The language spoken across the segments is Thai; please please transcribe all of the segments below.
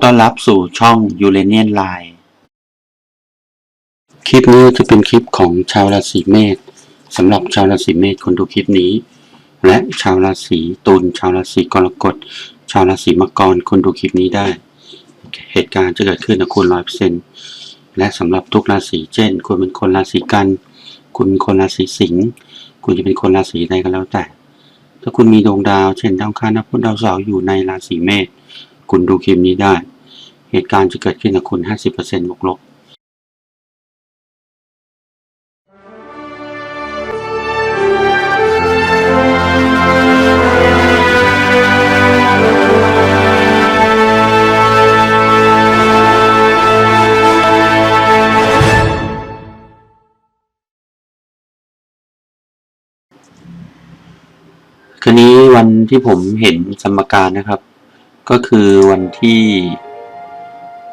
อต้อนรับสู่ช่อง u r a n i a n Line คลิปนี้จะเป็นคลิปของชาวราศีเมษสำหรับชาวราศีเมษคนดูคลิปนี้ และชาวราศีตุลชาวราศีกรกฎ ชาวราศีมังกรคนดูคลิปนี้ได้ เหตุการณ์จะเกิดขึ้นกับคุณร้อยเปอร์เซ็นต์และสำหรับทุกราศีเช่น คุณเป็นคนราศีกัน คุณเป็นคนราศีสิงห์คุณจะเป็นคนราศีใดก็แล้วแต่ ถ้าคุณมีดวงดาว เช่นดาวคารดาพุธดาวเสาร์อยู่ในราศีเมษคุณดูคลิปนี้ได้ เหตุการณ์จะเกิดขึ้นกับคุณ 50%บวกลบคราวนี้วันที่ผมเห็นสมการนะครับ ก็คือวันที่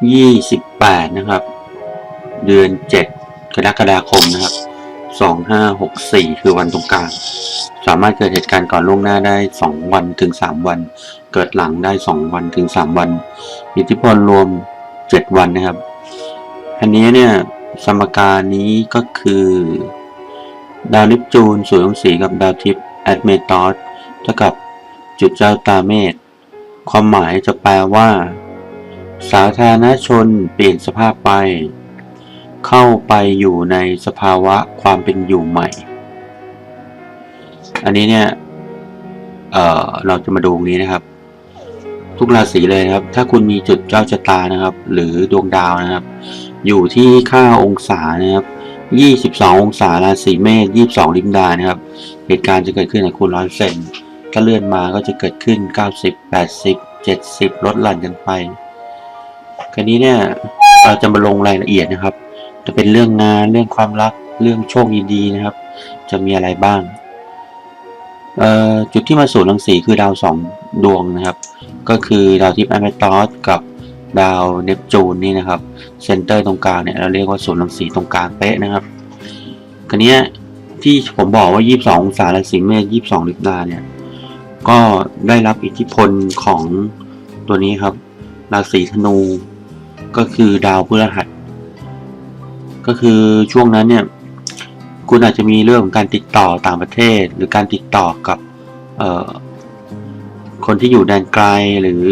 28นะครับ เดือน7กรกฎาคมนะครับ2564คือวันตรงกลาง สามารถเกิดเหตุการณ์ก่อนล่วงหน้าได้2วันถึง3วัน เกิดหลังได้2วันถึง3วัน อิทธิพลรวม7วันนะครับ อันนี้เนี่ยสมการนี้ก็คือ ดาวลิปจูนสูงสีกับดาวทิพย์แอดเมตอสเท่ากับจุดเจ้าตาเมษความหมายจะแปลว่า สาธารณชนเปลี่ยนสภาพไป เข้าไปอยู่ในสภาวะความเป็นอยู่ใหม่ อันนี้เนี่ยเเราจะมาดูตรงนี้นะครับ ทุกราศีเลยครับ ถ้าคุณมีจุดเจ้าชะตานะครับ หรือดวงดาวนะครับ อยู่ที่ค่าองศานะครับ 22 องศาราศีเมษ22 ลิมดานะครับ เหตุการณ์จะเกิดขึ้นกับคุณร้อยเซนถ้าเลื่อนมาก็จะเกิดขึ้น 90 80 70 ลดหลั่นกันไป คราวนี้เนี่ยเราจะมาลงรายละเอียดนะครับ จะเป็นเรื่องงานเรื่องความรักเรื่องโชคดีๆนะครับ จะมีอะไรบ้างเอ่อจุดที่มาสู่รังสีคือดาวสองดวงนะครับ ก็คือดาวทิพย์แอมเมตอสกับดาวเนปจูนนี่นะครับเซนเตอร์ตรงกลางเนี่ยเราเรียกว่าศูนย์รังสีตรงกลางเป๊ะนะครับคราวเนี้ที่ผมบอกว่า 22 องศาราศีเมษ22ลิบดาเนี่ยก็ได้รับอิทธิพลของตัวนี้ครับ ราศีธนู ก็คือดาวพฤหัส ก็คือช่วงนั้นเนี่ยคุณอาจจะมีเรื่องของการติดต่อต่างประเทศ หรือการติดต่อกับคนที่อยู่แดนไกลหรือ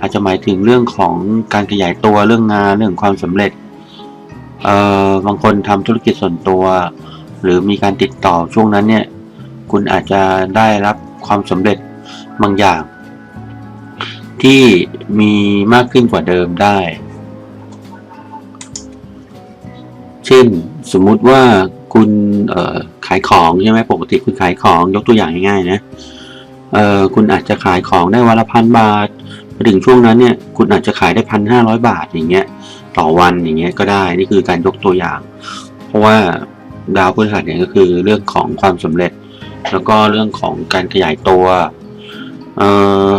อาจจะหมายถึงเรื่องของการขยายตัวเรื่องงานเรื่องความสำเร็จเอ่อบางคนทำธุรกิจส่วนตัว หรือมีการติดต่อช่วงนั้นเนี่ยคุณอาจจะได้รับความสำเร็จบางอย่าง ที่มีมากขึ้นกว่าเดิมได้ ช่น สมมุติว่าคุณขายของใช่ไหมปกติคุณขายของยกตัวอย่างง่ายๆนะคุณอาจจะขายของได้วันละพันบาทถึงช่วงนั้นเนี่ยคุณอาจจะขายได้พันห้าร้อยบาทอย่างเงี้ยต่อวันอย่างเงี้ยก็ได้นี่คือการยกตัวอย่าง เพราะว่าดาวพฤหัสเนี่ยก็คือเรื่องของความสำเร็จ แล้วก็เรื่องของการขยายตัวเอ่อ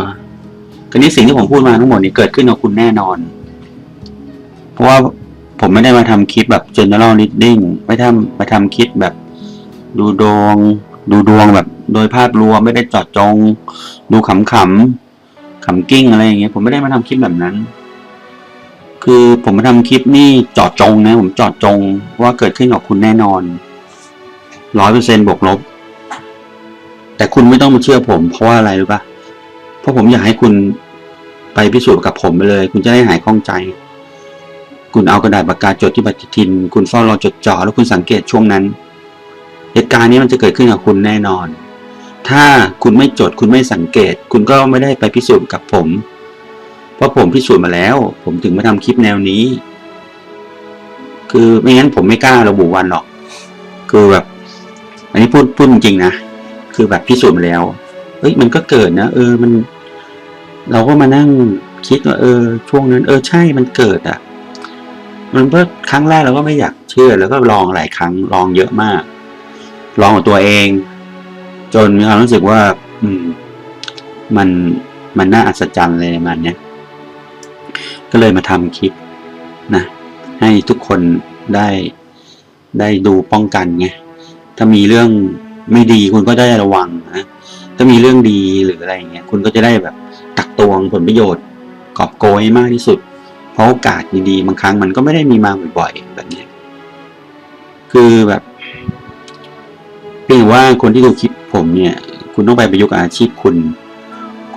คราวนี้สิ่งที่ผมพูดมาทั้งหมดนี้เกิดขึ้นกับคุณแน่นอน เพราะว่า ผมไม่ได้มาทำคลิปแบบ general reading ไม่ทำมาทำคลิปแบบดูดวง ดูดวงแบบโดยภาพรวมไม่ได้จอดจง ดูขำขำขำกิ้งอะไรอย่างเงี้ยผมไม่ได้มาทำคลิปแบบนั้น คือผมมาทำคลิปนี่จอดจงนะ ผมจอดจงว่าเกิดขึ้นกับคุณแน่นอนร้อยเปอร์เซ็นบวกลบ แต่คุณไม่ต้องมาเชื่อผม เพราะว่าอะไรรู้ปะเพราะผมอยากให้คุณไปพิสูจน์กับผมไปเลย คุณจะได้หายข้องใจ คุณเอากระดาษปากกาจดที่ปฏิทิน คุณเฝ้ารอจดจ่อแล้วคุณสังเกตช่วงนั้น เหตุการณ์นี้มันจะเกิดขึ้นกับคุณแน่นอน ถ้าคุณไม่จดคุณไม่สังเกต คุณก็ไม่ได้ไปพิสูจน์กับผม เพราะผมพิสูจน์มาแล้ว ผมถึงมาทำคลิปแนวนี้ คือไม่งั้นผมไม่กล้าระบุวันหรอก คือแบบ อันนี้พูดพูดจริงนะ คือแบบพิสูจน์มาแล้วเฮ้ยมันก็เกิดนะเออมัน เราก็มานั่งคิดว่าเออ ช่วงนั้น เออใช่มันเกิดอะ มันเพิ่งครั้งแรกเราก็ไม่อยากเชื่อ แล้วก็ลองหลายครั้งลองเยอะมาก ลองกับตัวเอง จนมีความรู้สึกว่า อืม มันมันน่าอัศจรรย์เลยมันเนี้ยก็เลยมาทำคลิปนะให้ทุกคนได้ได้ดูป้องกันไงถ้ามีเรื่องไม่ดีคุณก็ได้ระวังนะถ้ามีเรื่องดีหรืออะไรเงี้ยคุณก็จะได้แบบตักตวงผลประโยชน์กอบโกยมากที่สุด เพราะโอกาสดีๆบางครั้งมันก็ไม่ได้มีมาบ่อยๆแบบนี้ คือแบบเพียงว่าคนที่ดูคลิปผมเนี่ย คุณต้องไปประยุกต์อาชีพคุณ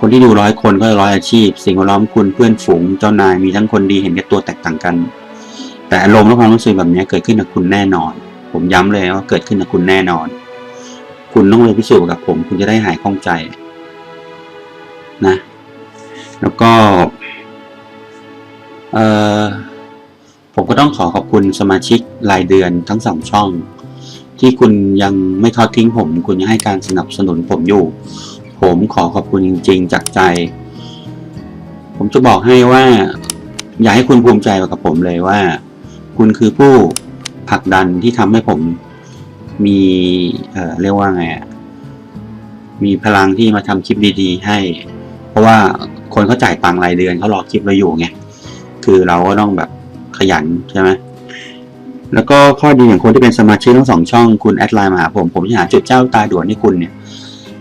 คนที่ดูร้อยคนก็ร้อยอาชีพ สิ่งแวดล้อมคุณเพื่อนฝูงเจ้านายมีทั้งคนดีเห็นแก่ตัวแตกต่างกัน แต่อารมณ์และความรู้สึกแบบนี้เกิดขึ้นกับคุณแน่นอน ผมย้ำเลยว่าเกิดขึ้นกับคุณแน่นอน คุณต้องเลยพิสูจน์กับผม คุณจะได้หายข้องใจ นะ แล้วก็ ต้องขอขอบคุณสมาชิกรายเดือนทั้งสองช่อง ที่คุณยังไม่ทอดทิ้งผม คุณยังให้การสนับสนุนผมอยู่ ผมขอขอบคุณจริง ๆ จากใจ ผมจะบอกให้ว่า อยากให้คุณภูมิใจกับผมเลยว่า คุณคือผู้ผลักดันที่ทำให้ผมมีเอ่อเรียกว่าไงมีพลังที่มาทำคลิปดี ๆ ให้ เพราะว่าคนเขาจ่ายตังรายเดือนเขารอคลิปเราอยู่ไงคือเราก็ต้องแบบ ขยันใช่ไหมแล้วก็ข้อดีอย่างคนที่เป็นสมาชิกทั้งสองช่องคุณแอดไลน์มาหาผม ผมจะหาจุดเจ้าตาด่วนให้คุณเนี่ย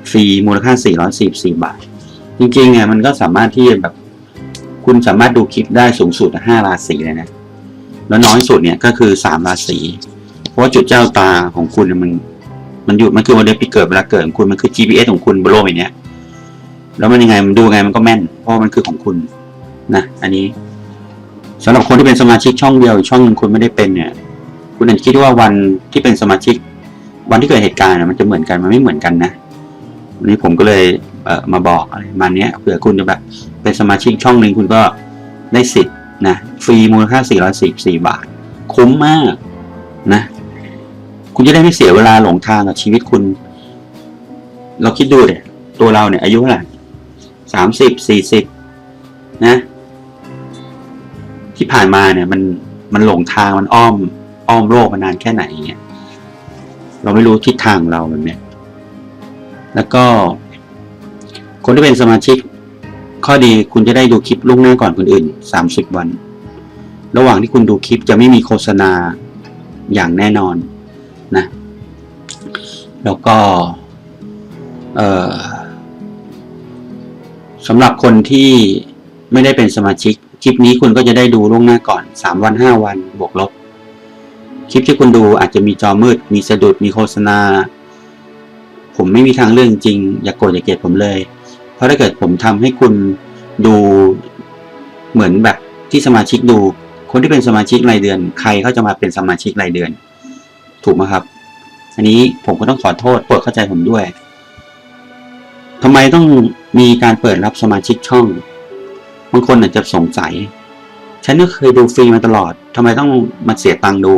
ฟรีมูลค่า 444 บาท จริงๆเนี่ยมันก็สามารถที่แบบ คุณสามารถดูคลิปได้สูงสุด 5 ราศีเลยนะ แล้วน้อยสุดเนี่ยก็คือ 3 ราศีเพราะจุดเจ้าตาของคุณเนี่ยมันมันอยู่มันคือวันเดือนปีเกิดเวลาเกิดของคุณมันคือ GPS ของคุณบนโลกใบเนี้ยแล้วมันยังไงมันดูไงมันก็แม่น เพราะมันคือของคุณนะอันนี้ สำหรับคนที่เป็นสมาชิกช่องเดียวอีกช่องหนึงคุณไม่ได้เป็นเนี่ย คุณอาจจะคิดว่าวันที่เป็นสมาชิก วันที่เกิดเหตุการณ์มันจะเหมือนกันมันไม่เหมือนกันนะวันนี้ผมก็เลยเมาบอกอะไรมาเนี้ยเผื่อคุณจะแบบเป็นสมาชิกช่องหนึ่งคุณก็ได้สิทธิ์นะฟรีมูลค่า 444 บาท คุ้มมากนะ คุณจะได้ไม่เสียเวลาหลงทางกับชีวิตคุณ เราคิดดูเนี่ยตัวเราเนี่ยอายุเท่าไหร่สามสิบสี่สิบนะ ผ่านมาเนี่ยมันมันหลงทางมันอ้อม อ้อมโลกมานานแค่ไหนเงี้ยเราไม่รู้ทิศทางของเราแบบเนี้ยแล้วก็ คนที่เป็นสมาชิก ข้อดีคุณจะได้ดูคลิปล่วงหน้าก่อนคนอื่นสามสิบวัน ระหว่างที่คุณดูคลิปจะไม่มีโฆษณาอย่างแน่นอนนะ แล้วก็สำหรับคนที่ไม่ได้เป็นสมาชิก ลิปนี้คุณก็จะได้ดูล่วงหน้าก่อนสามวันห้าวันบวกลบ คลิปที่คุณดูอาจจะมีจอมืด มีสะดุด มีโฆษณา ผมไม่มีทางเรื่องจริง อย่ากโกรธอย่าเกลียดผมเลย เพราะถ้าเกิดผมทำให้คุณดูเหมือนแบบที่สมาชิกดู คนที่เป็นสมาชิกรายเดือน ใครเขาจะมาเป็นสมาชิกรายเดือน ถูกไหมครับ อันนี้ผมก็ต้องขอโทษโปรดเข้าใจผมด้วยทำไมต้องมีการเปิดรับสมาชิกช่อง บางคนอาจจะสงสัย ฉันก็เคยดูฟรีมาตลอดทำไมต้องมาเสียตังค์ดู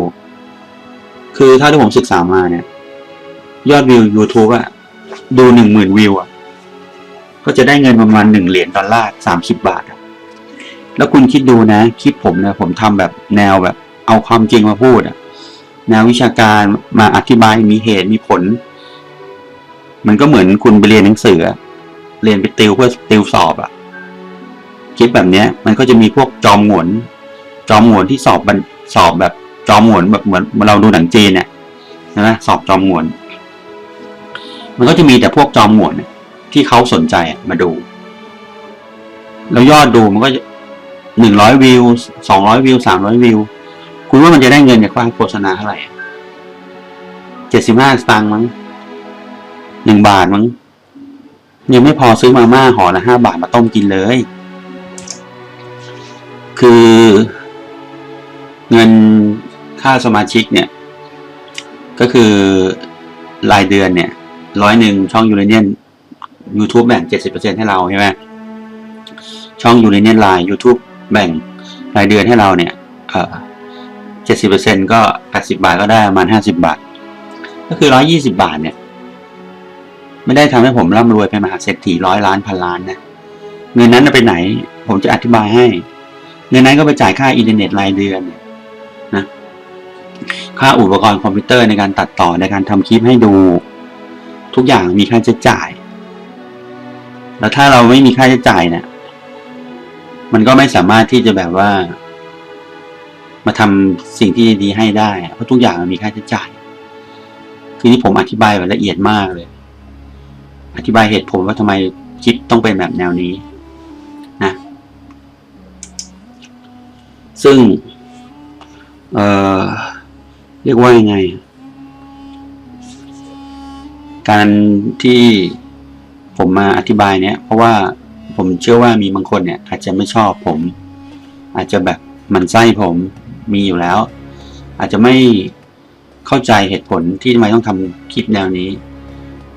คือถ้าที่ผมศึกษามาเนี่ย ยอดวิว YouTube อะดูหนึ่งหมื่นวิวอะก็จะได้เงินประมาณหนึ่งเหรียญดอลลาร์สามสิบบาทอะแล้วคุณคิดดูนะคลิปผมเนี่ยผมทำแบบแนวแบบ เอาความจริงมาพูดอะแนววิชาการมาอธิบายมีเหตุมีผล มันก็เหมือนคุณไปเรียนหนังสือ เรียนไปติวเพื่อติวสอบอะ คลิปแบบเนี้ย มันก็จะมีพวกจอมหวนจอมหวนที่สอบสอบแบบจอมหวนแบบเหมือนเราดูหนังจีนเนี่ยใช่ไหมสอบจอมหวนมันก็จะมีแต่พวกจอมหวนที่เขาสนใจมาดู แล้วยอดดูมันก็หนึ่งร้อยวิวสองร้อยวิวสามร้อยวิว คุณว่ามันจะได้เงินจากการโฆษณาเท่าไหร่เจ็ดสิบห้าสตางค์มั้งหนึ่งบาทมั้งยังไม่พอซื้อมาม่าห่อละห้าบาทมาต้มกินเลย คือเงินค่าสมาชิกเนี่ย ก็คือรายเดือนเนี่ยร้อยหนึ่งช่องยูเรเนียน YouTube แบ่งเจ็ดสิบเปอร์เซ็นให้เราใช่ไหมช่องยูเรเนียนไลน์ YouTube แบ่งรายเดือนให้เราเนี่ยเจ็ดสิบเปอร์เซ็นก็แปดสิบาทก็ได้ประมาณห้าสิบาท ก็คือร้อยี่สิบาทเนี่ย ไม่ได้ทำให้ผมร่ำรวยเป็นมหาเศรษฐีร้อยล้านพันล้านนะเงินนั้นไปไหน ผมจะอธิบายให้ เงินนั้นก็ไปจ่ายค่าอินเทอร์เน็ตรายเดือนเนี่ยนะค่าอุปกรณ์คอมพิวเตอร์ในการตัดต่อในการทำคลิปให้ดู ทุกอย่างมีค่าใช้จ่าย แล้วถ้าเราไม่มีค่าใช้จ่ายเนี่ยมันก็ไม่สามารถที่จะแบบว่า มาทำสิ่งที่ดีให้ได้ เพราะทุกอย่างมันมีค่าใช้จ่ายคือที่ผมอธิบายแบบละเอียดมากเลย อธิบายเหตุผลว่าทำไมคลิปต้องเป็นแบบแนวนี้ ซึ่งเเรียกว่ายังไง การที่ผมมาอธิบายเนี่ย เพราะว่าผมเชื่อว่ามีบางคนเนี่ย อาจจะไม่ชอบผม อาจจะแบบมันไส้ผมมีอยู่แล้ว อาจจะไม่เข้าใจเหตุผลที่ทำไมต้องทำคลิปแนวนี้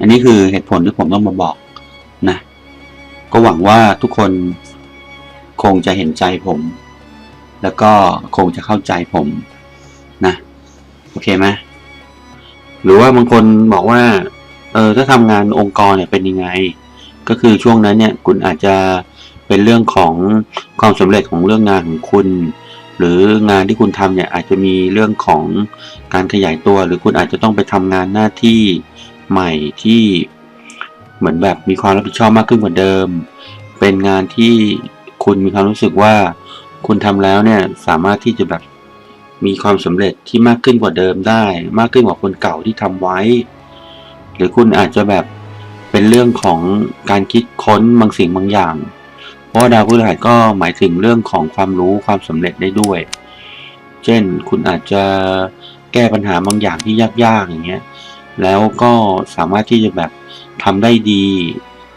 อันนี้คือเหตุผลที่ผมต้องมาบอกนะ ก็หวังว่าทุกคนคงจะเห็นใจผม แล้วก็คงจะเข้าใจผมนะโอเคไหมหรือว่าบางคนบอกว่าเออถ้าทำงานองค์กรเนี่ยเป็นยังไง ก็คือช่วงนั้นเนี่ยคุณอาจจะเป็นเรื่องของความสำเร็จของเรื่องงานของคุณ หรืองานที่คุณทำเนี่ยอาจจะมีเรื่องของการขยายตัว หรือคุณอาจจะต้องไปทำงานหน้าที่ใหม่ที่เหมือนแบบมีความรับผิดชอบมากขึ้นกว่าเดิม เป็นงานที่คุณมีความรู้สึกว่า คุณทำแล้วเนี่ยสามารถที่จะแบบมีความสำเร็จที่มากขึ้นกว่าเดิมได้ มากขึ้นกว่าคนเก่าที่ทำไว้ หรือคุณอาจจะแบบเป็นเรื่องของการคิดค้นบางสิ่งบางอย่าง เพราะดาวพฤหัสก็หมายถึงเรื่องของความรู้ความสำเร็จได้ด้วย เช่นคุณอาจจะแก้ปัญหาบางอย่างที่ยากๆอย่างเงี้ยแล้วก็สามารถที่จะแบบทำได้ดี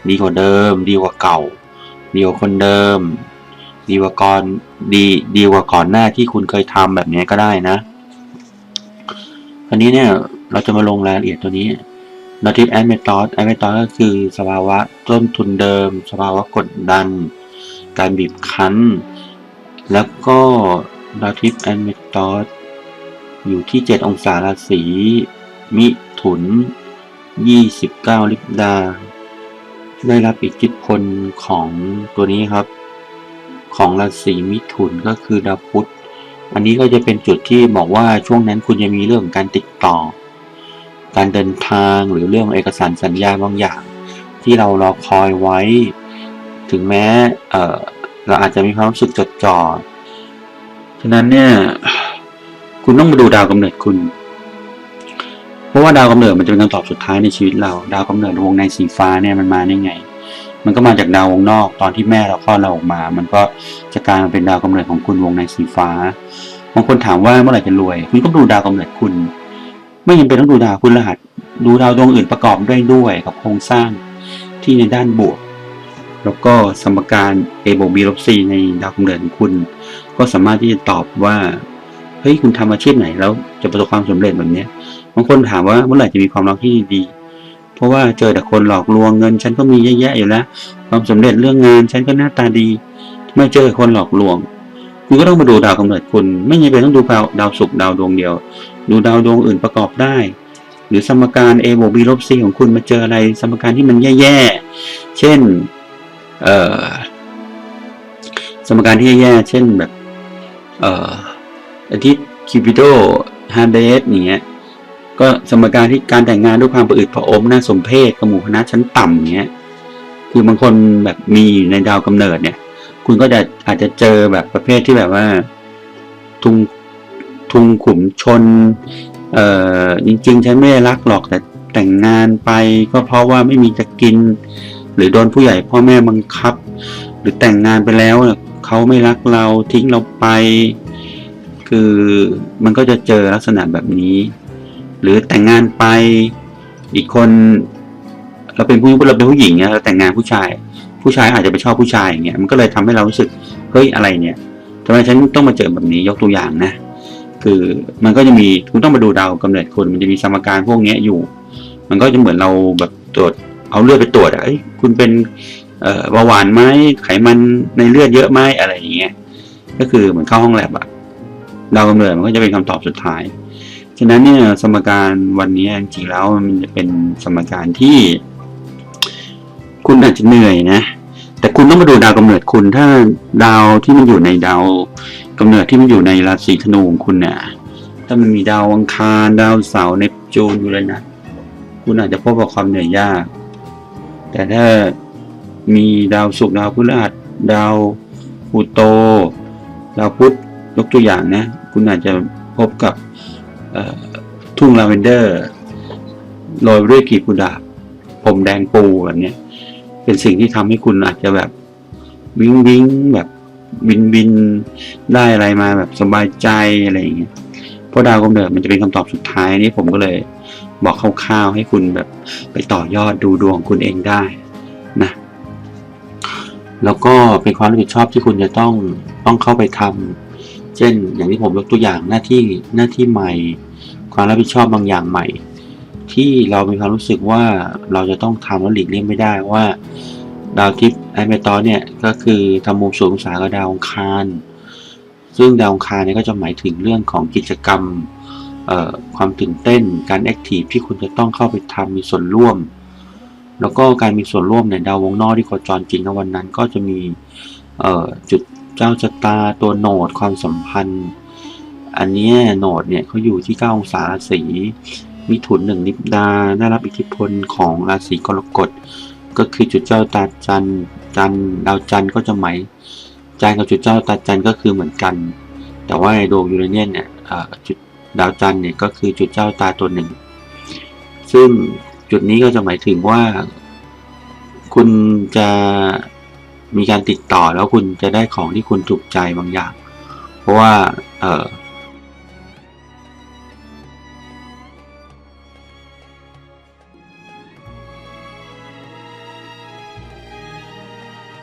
ดีกว่าเดิม ดีกว่าเก่า ดีกว่าคนเดิม ดีกว่าก่อน ดีดีกว่าก่อนหน้าที่คุณเคยทำแบบนี้ก็ได้นะคราวนี้เนี่ยเราจะมาลงรายละเอียดตัวนี้ Notice and Method and Method ก็คือสภาวะต้นทุนเดิม สภาวะกดดัน การบีบคั้น แล้วก็ Notice and Method อยู่ที่ 7 องศาราศีมิถุน 29 ลิบดา ได้รับอิทธิพลของตัวนี้ครับ ของราศีมิถุนก็คือดาวพุธ อันนี้ก็จะเป็นจุดที่บอกว่าช่วงนั้นคุณจะมีเรื่องการติดต่อ การเดินทางหรือเรื่องเอกสารสัญญาบางอย่าง ที่เรารอคอยไว้ ถึงแม้เเราอาจจะมีความรู้สึกจดจ่อ ฉะนั้นเนี่ยคุณต้องมาดูดาวกำเนิดคุณ เพราะว่าดาวกำเนิดมันจะเป็นคำตอบสุดท้ายในชีวิตเรา ดาวกำเนิดวงในสีฟ้าเนี่ยมันมาได้ไง มันก็มาจากดาววงนอก ตอนที่แม่เราคลอดเราออกมา มันก็จะกลายมาเป็นดาวกำเนิดของคุณวงในสีฟ้าบางคนถามว่าเมื่อไหร่จะรวย คุณก็ดูดาวกำเนิดคุณ ไม่จำเป็นต้องดูดาวคุณรหัส ดูดาวดวงอื่นประกอบด้วยด้วยกับโครงสร้างที่ในด้านบวก แล้วก็สมการ a บวก b ลบ c ในดาวกำเนิดของคุณ ก็สามารถที่จะตอบว่าเฮ้ยคุณทำอาชีพไหนแล้วจะประสบความสำเร็จแบบนี้บางคนถามว่าเมื่อไหร่จะมีความรักที่ดี เพราะว่าเจอแต่คนหลอกลวงเงิน ฉันก็มีเยอะแยะอยู่แล้ว ความสำเร็จเรื่องงาน ฉันก็หน้าตาดี ไม่เจอคนหลอกลวง คุณก็ต้องมาดูดาวกำเนิดคุณ ไม่จำเป็นต้องดูดาวดาวศุกร์ดาวดวงเดียว ดูดาวดวงอื่นประกอบได้ หรือสมการ a บวก b ลบ c ของคุณมาเจออะไร สมการที่มันแย่ๆ เช่น เอ่อ สมการที่แย่ๆ เช่นแบบ เอ่ออาทิตย์คิวปิโดฮาเดสอย่างเงี้ย ก็สมการที่การแต่งงานด้วยความประอืดผะอมน่าสมเพชกับหมู่คณะชั้นต่ำเงี้ย คือบางคนแบบมีในดาวกำเนิดเนี่ย คุณก็จะอาจจะเจอแบบประเภทที่แบบว่า ทุงทุงขุมชน เอ่อจริง ๆ ฉันไม่ได้รักหรอกแต่แต่งงานไปก็เพราะว่าไม่มีจะกิน หรือโดนผู้ใหญ่พ่อแม่บังคับ หรือแต่งงานไปแล้วเขาไม่รักเราทิ้งเราไป คือมันก็จะเจอลักษณะแบบนี้ หรือแต่งงานไปอีกคน เราเป็นผู้เราเป็นผู้หญิงเนี่ยเราแต่งงานผู้ชาย ผู้ชายอาจจะไปชอบผู้ชายอย่างเงี้ยมันก็เลยทำให้เรารู้สึกเฮ้ยอะไรเนี่ยทำไมฉันต้องมาเจอแบบนี้ยกตัวอย่างนะคือมันก็จะมีคุณต้องมาดูดาวกำเนิดคุณมันจะมีสมการพวกเนี้ยอยู่ มันก็จะเหมือนเราแบบตรวจเอาเลือดไปตรวจอะเอ้ยคุณเป็นเบาหวานไหมไขมันในเลือดเยอะไหมอะไรอย่างเงี้ยก็คือเหมือนเข้าห้องแลบอะดาวกำเนิดมันก็จะเป็นคำตอบสุดท้าย ฉะนั้นเนี่ยสมการวันนี้จริงๆแล้วมันจะเป็นสมการที่ คุณอาจจะเหนื่อยนะ แต่คุณต้องมาดูดาวกำเนิดคุณถ้าดาวที่มันอยู่ในดาวกำเนิดที่มันอยู่ในราศีธนูของคุณเนี่ยถ้ามันมีดาวอังคารดาวเสาร์เนปจูนอยู่เลยนะคุณอาจจะพบกับความเหนื่อยยาก แต่ถ้ามีดาวศุกร์ดาวพฤหัสดาวพลูโต ดาวพุธยกตัวอย่างนะ คุณอาจจะพบกับ ทุ่งลาเวนเดอร์โรยด้วยกีบกุหลาบผมแดงปูแบบเนี้ยเป็นสิ่งที่ทำให้คุณอาจจะแบบวิ้งวิ้งแบบบินบินได้อะไรมาแบบสบายใจอะไรอย่างเงี้ยเพราะดาวกำเนิดมันจะเป็นคำตอบสุดท้ายนี่ผมก็เลยบอกคร่าวๆให้คุณแบบไปต่อยอดดูดวงคุณเองได้นะแล้วก็เป็นความรับผิดชอบที่คุณจะต้องต้องเข้าไปทำ เช่น อย่างที่ผมยกตัวอย่างหน้าที่หน้าที่ใหม่ ความรับผิดชอบบางอย่างใหม่ ที่เรามีความรู้สึกว่าเราจะต้องทำแล้วหลีกเลี่ยงไม่ได้ว่าดาวทิพย์ไอเมตอเนี่ยก็คือทำมุมสูงองศากับดาวองคาร ซึ่งดาวองคารเนี่ยก็จะหมายถึงเรื่องของกิจกรรมความตื่นเต้น การแอคทีฟที่คุณจะต้องเข้าไปทำมีส่วนร่วม แล้วก็การมีส่วนร่วมในดาววงนอกที่โคจรจริงในวันนั้น ก็จะมีจุด เจ้าชะตาตัวโหนดความสัมพันธ์ อันนี้โหนดเนี่ยเขาอยู่ที่9องศาราศีมิถุนหนึ่งนิบดาได้รับอิทธิพลของราศีกรกฎ ก็คือจุดเจ้าตาจันจันดาวจันก็จะหมายจันกับจุดเจ้าตาจันก็คือเหมือนกัน แต่ว่าในดวงยูเรเนียนเนี่ยจุดดาวจันเนี่ยก็คือจุดเจ้าตาตัวหนึ่ง ซึ่งจุดนี้ก็จะหมายถึงว่า คุณจะ มีการติดต่อแล้วคุณจะได้ของที่คุณถูกใจบางอย่าง เพราะว่าเออ